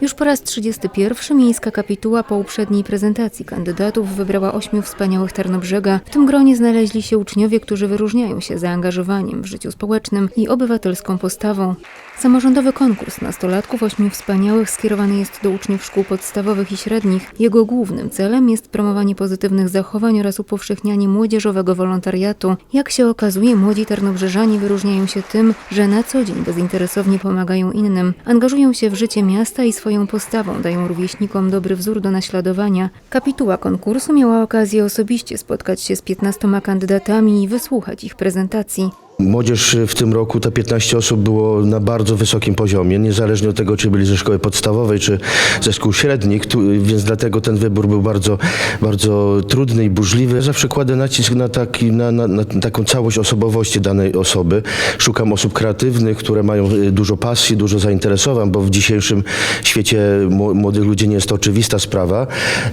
Już po raz 31 miejska kapituła po uprzedniej prezentacji kandydatów wybrała ośmiu wspaniałych Tarnobrzega. W tym gronie znaleźli się uczniowie, którzy wyróżniają się zaangażowaniem w życiu społecznym i obywatelską postawą. Samorządowy konkurs nastolatków ośmiu wspaniałych skierowany jest do uczniów szkół podstawowych i średnich. Jego głównym celem jest promowanie pozytywnych zachowań oraz upowszechnianie młodzieżowego wolontariatu. Jak się okazuje, młodzi tarnobrzeżanie wyróżniają się tym, że na co dzień bezinteresownie pomagają innym, angażują się w życie miasta i swoją postawą dają rówieśnikom dobry wzór do naśladowania. Kapituła konkursu miała okazję osobiście spotkać się z 15 kandydatami i wysłuchać ich prezentacji. Młodzież w tym roku, te 15 osób było na bardzo wysokim poziomie, niezależnie od tego, czy byli ze szkoły podstawowej, czy ze szkół średnich, więc dlatego ten wybór był bardzo, bardzo trudny i burzliwy. Zawsze kładę nacisk na, taki, na, na, na taką całość osobowości danej osoby. Szukam osób kreatywnych, które mają y, dużo pasji, dużo zainteresowań, bo w dzisiejszym świecie mło- młodych ludzi nie jest to oczywista sprawa,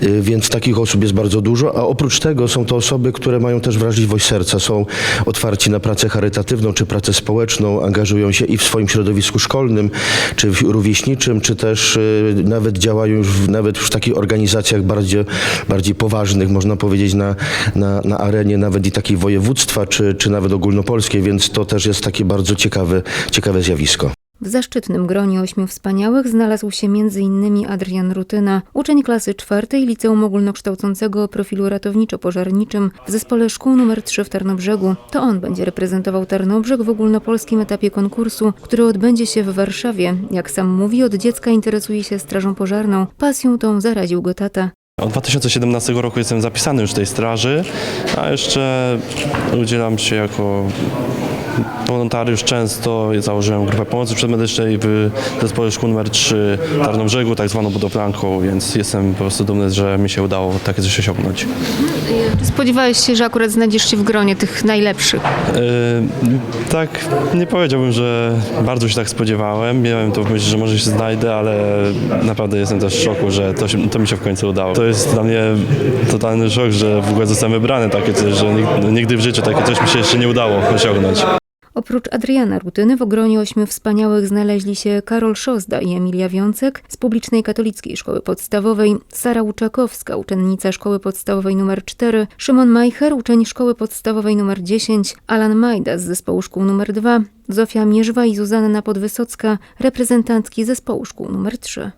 y, więc takich osób jest bardzo dużo, a oprócz tego są to osoby, które mają też wrażliwość serca, są otwarci na pracę charytatywną czy pracę społeczną, angażują się i w swoim środowisku szkolnym, czy rówieśniczym, czy też y, nawet działają już w, nawet w takich organizacjach bardziej, bardziej poważnych, można powiedzieć, na, na, na arenie nawet i takiej województwa, czy, czy nawet ogólnopolskiej, więc to też jest takie bardzo ciekawe, ciekawe zjawisko. W zaszczytnym gronie ośmiu wspaniałych znalazł się m.in. Adrian Rutyna, uczeń klasy czwartej Liceum Ogólnokształcącego o profilu ratowniczo-pożarniczym w zespole szkół nr 3 w Tarnobrzegu. To on będzie reprezentował Tarnobrzeg w ogólnopolskim etapie konkursu, który odbędzie się w Warszawie. Jak sam mówi, od dziecka interesuje się strażą pożarną. Pasją tą zaraził go tata. Od 2017 roku jestem zapisany już w tej straży, a jeszcze udzielam się jako wolontariusz często. Założyłem grupę pomocy przedmedycznej w zespole szkół nr 3 w Tarnobrzegu, tak zwaną budowlanką, więc jestem po prostu dumny, że mi się udało takie coś osiągnąć. Czy spodziewałeś się, że akurat znajdziesz się w gronie tych najlepszych? Yy, tak, nie powiedziałbym, że bardzo się tak spodziewałem. Miałem to w myśli, że może się znajdę, ale naprawdę jestem też w szoku, że to, się, to mi się w końcu udało. To jest dla mnie totalny szok, że w ogóle zostałem wybrany takie coś, że nigdy, nigdy w życiu takie coś mi się jeszcze nie udało osiągnąć. Oprócz Adriana Rutyny w gronie ośmiu wspaniałych znaleźli się Karol Szozda i Emilia Wiącek z publicznej katolickiej szkoły podstawowej, Sara Łuczakowska, uczennica szkoły podstawowej nr 4, Szymon Majcher, uczeń szkoły podstawowej nr 10, Alan Majda z zespołu szkół nr 2, Zofia Mierzwa i Zuzanna Podwysocka, reprezentantki zespołu szkół nr 3.